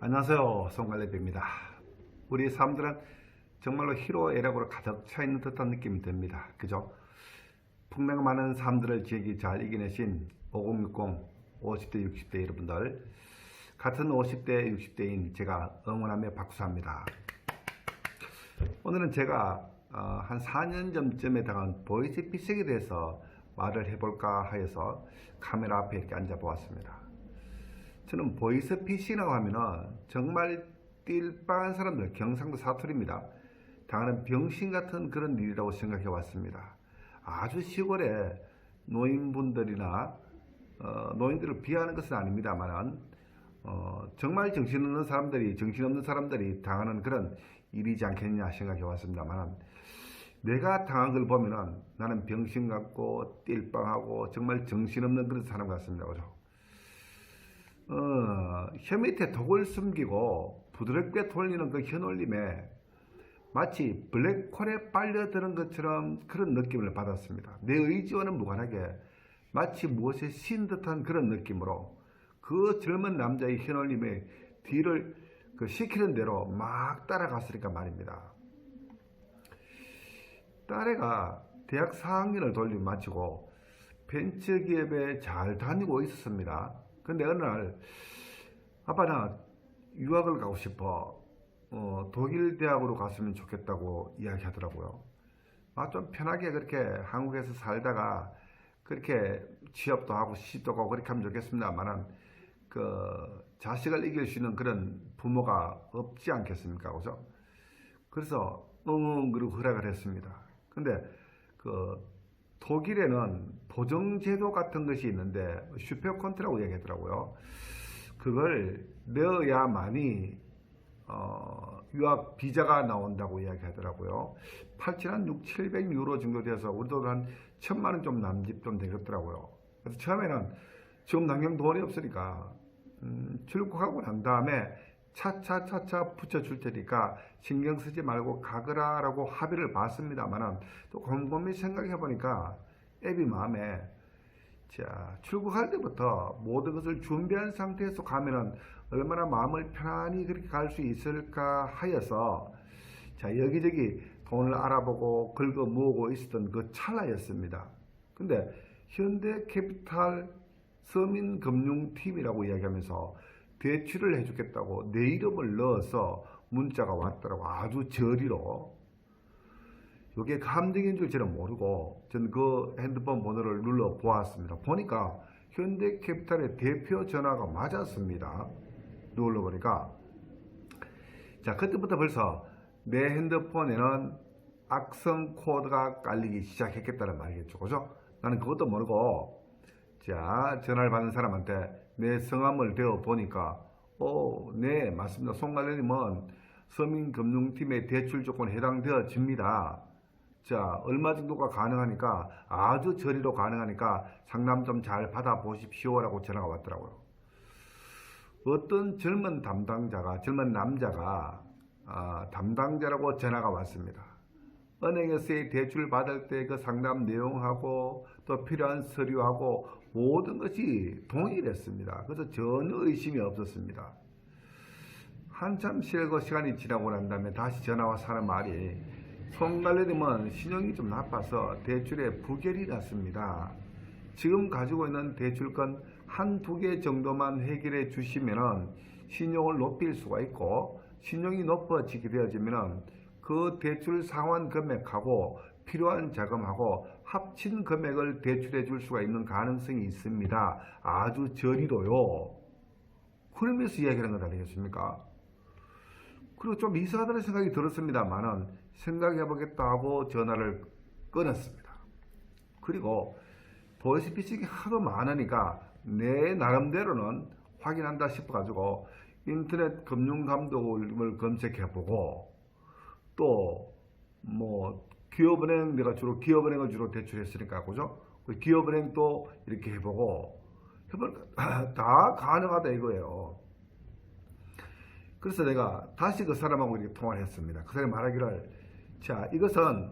안녕하세요. 송갈래비입니다. 우리 사람들은 정말로 희로 애락으로 가득 차 있는 듯한 느낌이 듭니다. 그죠? 풍랑 많은 사람들을 지역이 잘 이겨내신 5060 50대 60대 여러분들 같은 50대 60대인 제가 응원하며 박수합니다. 오늘은 제가 어, 한 4년 전쯤에 당한 보이스피싱에 대해서 말을 해볼까 하여서 카메라 앞에 이렇게 앉아 보았습니다 저는 보이스피싱이라고 하면은 정말 띨빵한 사람들 경상도 사투리입니다. 당하는 병신 같은 그런 일이라고 생각해 왔습니다. 아주 시골에 노인분들이나 어, 노인들을 비하하는 것은 아닙니다만은 어, 정말 정신없는 사람들이 정신없는 사람들이 당하는 그런 일이지 않겠냐 생각해 왔습니다만은 내가 당한 걸 보면은 나는 병신 같고 띨빵하고 정말 정신없는 그런 사람 같습니다. 그죠? 어, 혀 밑에 독을 숨기고 부드럽게 돌리는 그 혀놀림에 마치 블랙홀에 빨려드는 것처럼 그런 느낌을 받았습니다. 내 의지와는 무관하게 마치 무엇에 신 듯한 그런 느낌으로 그 젊은 남자의 혀놀림에 뒤를 그 시키는 대로 막 따라갔으니까 말입니다. 딸애가 대학 4학년을 돌림 마치고 벤처기업에 잘 다니고 있었습니다. 근데 어느 날 아빠 나 유학을 가고 싶어 어, 독일 대학으로 갔으면 좋겠다고 이야기하더라고요. 아, 좀 편하게 그렇게 한국에서 살다가 그렇게 취업도 하고 시집도 가고 그렇게 하면 좋겠습니다만은 그 자식을 이길 수 있는 그런 부모가 없지 않겠습니까, 그죠? 그래서 응응 그리고 허락을 했습니다. 근데 그 독일에는 보정제도 같은 것이 있는데 슈퍼컨트라고 얘기하더라고요. 그걸 넣어야만이 어, 유학 비자가 나온다고 이야기하더라고요. 8천 한 6, 700 유로 정도 돼서 우리도 한 천만 원 좀 남집 좀 되겠더라고요. 그래서 처음에는 지금 당장 돈이 없으니까 음, 출국하고 난 다음에 차차차차 붙여줄 테니까 신경 쓰지 말고 가거라라고 합의를 봤습니다만은 또 곰곰이 생각해 보니까 애비 마음에 자 출국할 때부터 모든 것을 준비한 상태에서 가면은 얼마나 마음을 편안히 그렇게 갈 수 있을까 하여서 자 여기저기 돈을 알아보고 긁어 모으고 있었던 그 찰나였습니다. 근데 현대 캐피탈 서민금융팀이라고 이야기하면서 대출을 해주겠다고 내 이름을 넣어서 문자가 왔더라고 아주 저리로 이게 감정인 줄 저는 모르고 저는 그 핸드폰 번호를 눌러 보았습니다. 보니까 현대캐피탈의 대표 전화가 맞았습니다. 눌러보니까. 자 그때부터 벌써 내 핸드폰에는 악성 코드가 깔리기 시작했겠다는 말이겠죠. 그죠? 나는 그것도 모르고 자 전화를 받는 사람한테 내 성함을 대어 보니까 어, 네 맞습니다. 송갈래님은 서민금융팀의 대출 조건에 해당되어집니다. 자 얼마 정도가 가능하니까 아주 저리로 가능하니까 상담 좀 잘 받아보십시오라고 전화가 왔더라고요. 어떤 젊은 담당자가 젊은 남자가 아, 담당자라고 전화가 왔습니다. 은행에서의 대출 받을 때 그 상담 내용하고 또 필요한 서류하고 모든 것이 동일했습니다. 그래서 전혀 의심이 없었습니다. 한참 실거 시간이 지나고 난 다음에 다시 전화와 사는 말이 송갈래님은 신용이 좀 나빠서 대출에 부결이 났습니다. 지금 가지고 있는 대출권 한 두 개 정도만 해결해 주시면 신용을 높일 수가 있고 신용이 높아지게 되어지면 그 대출 상환 금액하고 필요한 자금하고 합친 금액을 대출해 줄 수가 있는 가능성이 있습니다. 아주 저리로요. 그러면서 이야기하는 것 아니겠습니까? 그리고 좀 이상하다는 생각이 들었습니다만은 생각해 보겠다 하고 전화를 끊었습니다. 그리고 보이스피싱이 하도 많으니까 내 나름대로는 확인한다 싶어가지고 인터넷 금융감독을 검색해보고 또 뭐 기업은행 내가 주로 기업은행을 주로 대출했으니까 그죠? 그 기업은행도 이렇게 해보고 다 가능하다 이거예요. 그래서 내가 다시 그 사람하고 이렇게 통화를 했습니다. 그 사람이 말하기를 자 이것은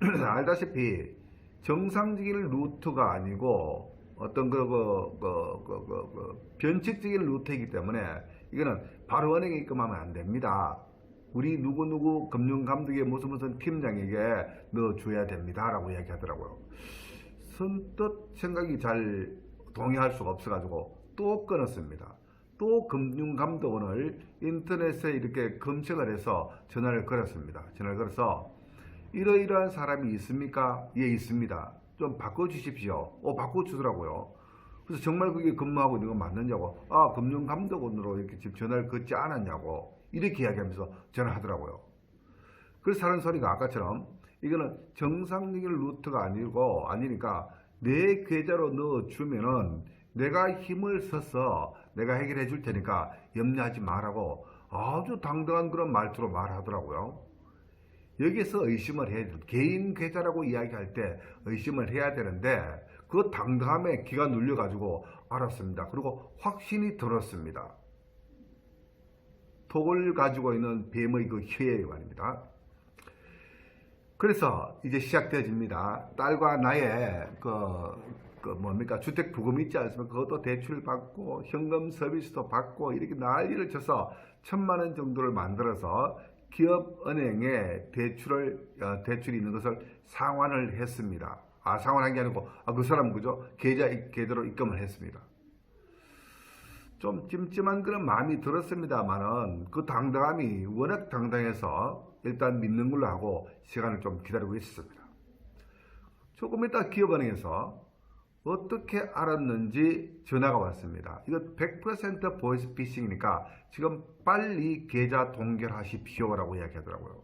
알다시피 정상적인 루트가 아니고 어떤 그, 그, 그, 그, 그, 그 변칙적인 루트이기 때문에 이거는 바로 은행에 입금하면 안 됩니다. 우리 누구누구 금융감독의 무슨 무슨 팀장에게 넣어줘야 됩니다 라고 이야기하더라고요. 선뜻 생각이 잘 동의할 수가 없어가지고 또 끊었습니다. 또 금융감독원을 인터넷에 이렇게 검색을 해서 전화를 걸었습니다. 전화를 걸어서 이러이러한 사람이 있습니까? 예, 있습니다. 좀 바꿔주십시오. 어, 바꿔주더라고요. 그래서 정말 그게 근무하고 있는 건 맞느냐고. 아, 금융감독원으로 이렇게 지금 전화를 걷지 않았냐고. 이렇게 이야기하면서 전화하더라고요. 그래서 하는 소리가 아까처럼 이거는 정상적인 루트가 아니고 아니니까 내 계좌로 넣어주면은 내가 힘을 써서 내가 해결해 줄 테니까 염려하지 말라고 아주 당당한 그런 말투로 말하더라고요. 여기서 의심을 해야 돼. 개인 계좌라고 이야기할 때 의심을 해야 되는데 그 당당함에 기가 눌려가지고 알았습니다. 그리고 확신이 들었습니다. 톡을 가지고 있는 뱀의 그 혀의 말입니다. 그래서 이제 시작되어집니다. 딸과 나의 그, 그 뭡니까 주택 부금 있지 않습니까? 그것도 대출 받고 현금 서비스도 받고 이렇게 난리를 쳐서 천만 원 정도를 만들어서 기업 은행에 대출을 어, 대출이 있는 것을 상환을 했습니다. 아 상환한 게 아니고 아, 그 사람 그죠? 계좌 계좌로 입금을 했습니다. 좀 찜찜한 그런 마음이 들었습니다만은 그 당당함이 워낙 당당해서 일단 믿는 걸로 하고 시간을 좀 기다리고 있었습니다. 조금 있다 기업은행에서 어떻게 알았는지 전화가 왔습니다. 이거 100% 보이스 피싱이니까 지금 빨리 계좌 동결하십시오 라고 이야기하더라고요.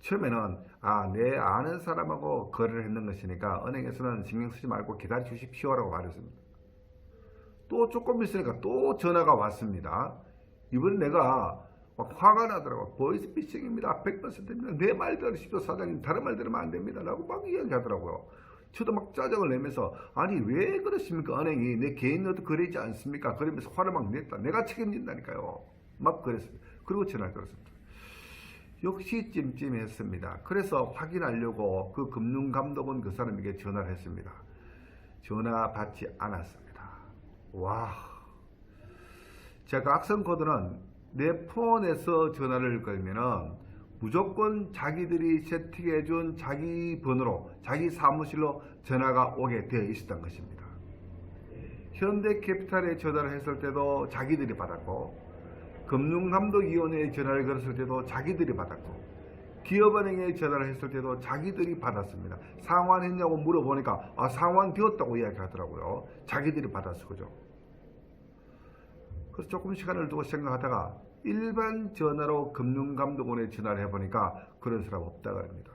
처음에는 아, 내 아는 사람하고 거래를 했는 것이니까 은행에서는 신경 쓰지 말고 기다려 주십시오 라고 말했습니다. 또 조금 있으니까 또 전화가 왔습니다. 이번에 내가 막 화가 나더라고. 보이스 피싱입니다. 100%입니다. 내 말 들으십시오. 사장님 다른 말 들으면 안 됩니다. 라고 막 이야기하더라고요. 저도 막 짜증을 내면서 아니 왜 그러십니까 은행이? 내 개인 노트 그러지 않습니까? 그러면서 화를 막 냈다. 내가 책임진다니까요. 막 그랬습니다. 그리고 전화를 걸었습니다. 역시 찜찜했습니다. 그래서 확인하려고 그 금융감독원 그 사람에게 전화를 했습니다. 전화 받지 않았습니다. 와. 제가 악성 코드는 내 폰에서 전화를 걸면은 무조건 자기들이 세팅해준 자기 번호로 자기 사무실로 전화가 오게 되어 있었던 것입니다. 현대캐피탈에 전화를 했을 때도 자기들이 받았고 금융감독위원회에 전화를 걸었을 때도 자기들이 받았고 기업은행에 전화를 했을 때도 자기들이 받았습니다. 상환했냐고 물어보니까 아 상환되었다고 이야기하더라고요. 자기들이 받았어 그죠? 그래서 조금 시간을 두고 생각하다가 일반 전화로 금융감독원에 전화를 해보니까 그런 사람 없다고 합니다.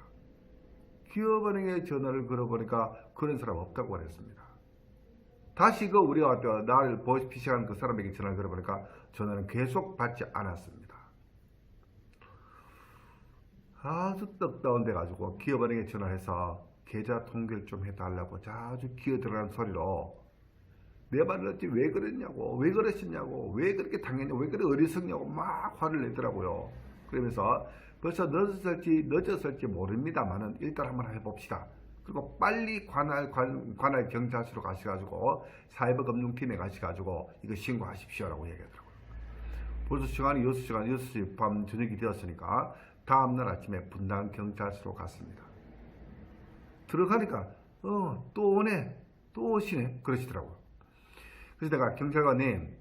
기업은행에 전화를 걸어보니까 그런 사람 없다고 그랬습니다. 다시 그 우리가 나를 보이스피싱한 그 사람에게 전화를 걸어보니까 전화는 계속 받지 않았습니다. 아주 떡다운 돼 가지고 기업은행에 전화해서 계좌 통계를 좀 해달라고 아주 기어 들어가는 소리로 내 말을 듣지 왜 그랬냐고 왜 그러셨냐고 왜 그렇게 당했냐고 왜 그래 어리석냐고 막 화를 내더라고요. 그러면서 벌써 늦었을지 늦었을지 모릅니다만은 일단 한번 해봅시다. 그리고 빨리 관할 관, 관할 경찰서로 가셔가지고 사이버금융팀에 가셔가지고 이거 신고하십시오라고 얘기하더라고요. 벌써 시간이 6시간 6시 밤 저녁이 되었으니까 다음날 아침에 분당 경찰서로 갔습니다. 들어가니까 어 또 오네 또 오시네 그러시더라고요 그래서 내가 경찰관님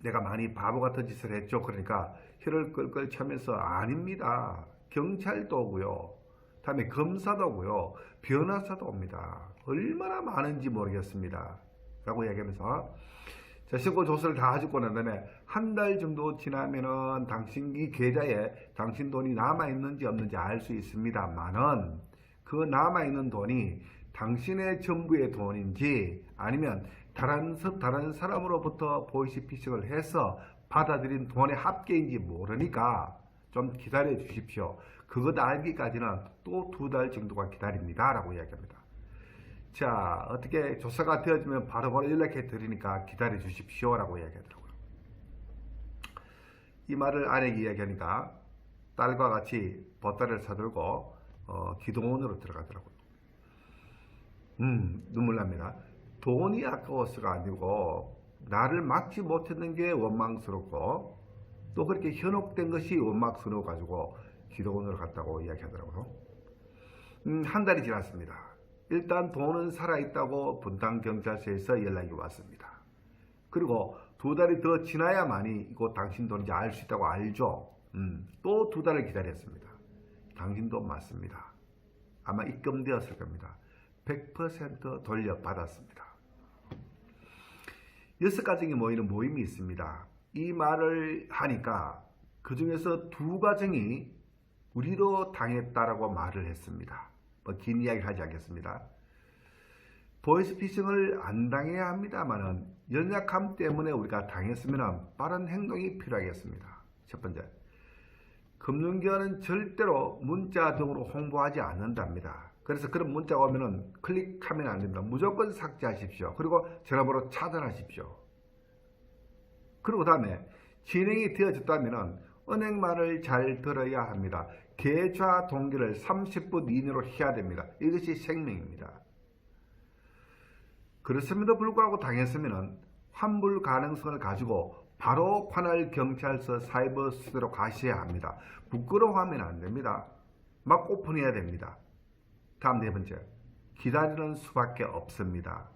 내가 많이 바보 같은 짓을 했죠. 그러니까 혀를 끌끌 차면서 아닙니다. 경찰도 오고요. 다음에 검사도 오고요. 변호사도 옵니다. 얼마나 많은지 모르겠습니다. 라고 이야기하면서 자, 신고 조서를 다 해주고 난 다음에 한 달 정도 지나면은 당신 이 계좌에 당신 돈이 남아있는지 없는지 알 수 있습니다만은 그 남아있는 돈이 당신의 전부의 돈인지 아니면 다른, 서- 다른 사람으로부터 보이스피싱을 해서 받아들인 돈의 합계인지 모르니까 좀 기다려 주십시오. 그것 알기까지는 또 두 달 정도가 기다립니다. 라고 이야기합니다. 자, 어떻게 조사가 되어지면 바로바로 연락해 드리니까 기다려 주십시오. 라고 이야기하더라고요. 이 말을 아내에게 이야기하니까 딸과 같이 보따리를 사들고 어, 기도원으로 들어가더라고요. 음, 눈물 납니다. 돈이 아까워서가 아니고 나를 막지 못했는 게 원망스럽고 또 그렇게 현혹된 것이 원망스러워 가지고 기도원으로 갔다고 이야기하더라고요. 음, 한 달이 지났습니다. 일단 돈은 살아있다고 분당 경찰서에서 연락이 왔습니다. 그리고 두 달이 더 지나야만이 이거 당신 돈인지 알 수 있다고 알죠. 음, 또 두 달을 기다렸습니다. 당신 돈 맞습니다. 아마 입금되었을 겁니다. 100% 돌려받았습니다. 여섯 가정이 모이는 모임이 있습니다. 이 말을 하니까 그 중에서 두 가정이 우리도 당했다라고 말을 했습니다. 뭐 긴 이야기 하지 않겠습니다. 보이스피싱을 안 당해야 합니다만은 연약함 때문에 우리가 당했으면 빠른 행동이 필요하겠습니다. 첫 번째, 금융기관은 절대로 문자 등으로 홍보하지 않는답니다. 그래서 그런 문자가 오면은 클릭하면 안 됩니다. 무조건 삭제하십시오. 그리고 전화번호 차단하십시오. 그리고 다음에 진행이 되어졌다면은 은행 말을 잘 들어야 합니다. 계좌 동기를 30분 이내로 해야 됩니다. 이것이 생명입니다. 그렇음에도 불구하고 당했으면 환불 가능성을 가지고 바로 관할 경찰서 사이버 수대로 가셔야 합니다. 부끄러워하면 안 됩니다. 막 오픈해야 됩니다. 다음 네 번째, 기다리는 수밖에 없습니다.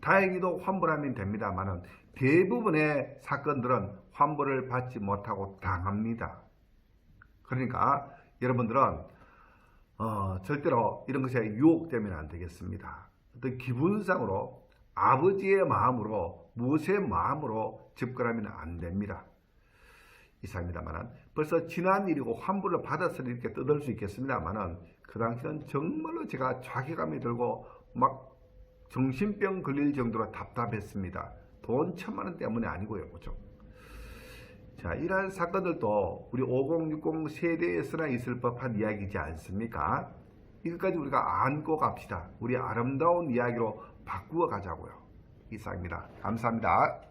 다행히도 환불하면 됩니다만은 대부분의 사건들은 환불을 받지 못하고 당합니다. 그러니까 여러분들은 어, 절대로 이런 것에 유혹되면 안 되겠습니다. 어떤 기분상으로 아버지의 마음으로 무엇의 마음으로 접근하면 안 됩니다. 이상입니다만은 벌써 지난 일이고 환불을 받았으니 이렇게 떠들 수 있겠습니다만은 그 당시는 정말로 제가 자괴감이 들고 막 정신병 걸릴 정도로 답답했습니다. 돈 천만 원 때문에 아니고요. 그죠? 자, 이러한 사건들도 우리 5060 세대에서나 있을 법한 이야기지 않습니까? 이것까지 우리가 안고 갑시다. 우리 아름다운 이야기로 바꾸어 가자고요. 이상입니다. 감사합니다.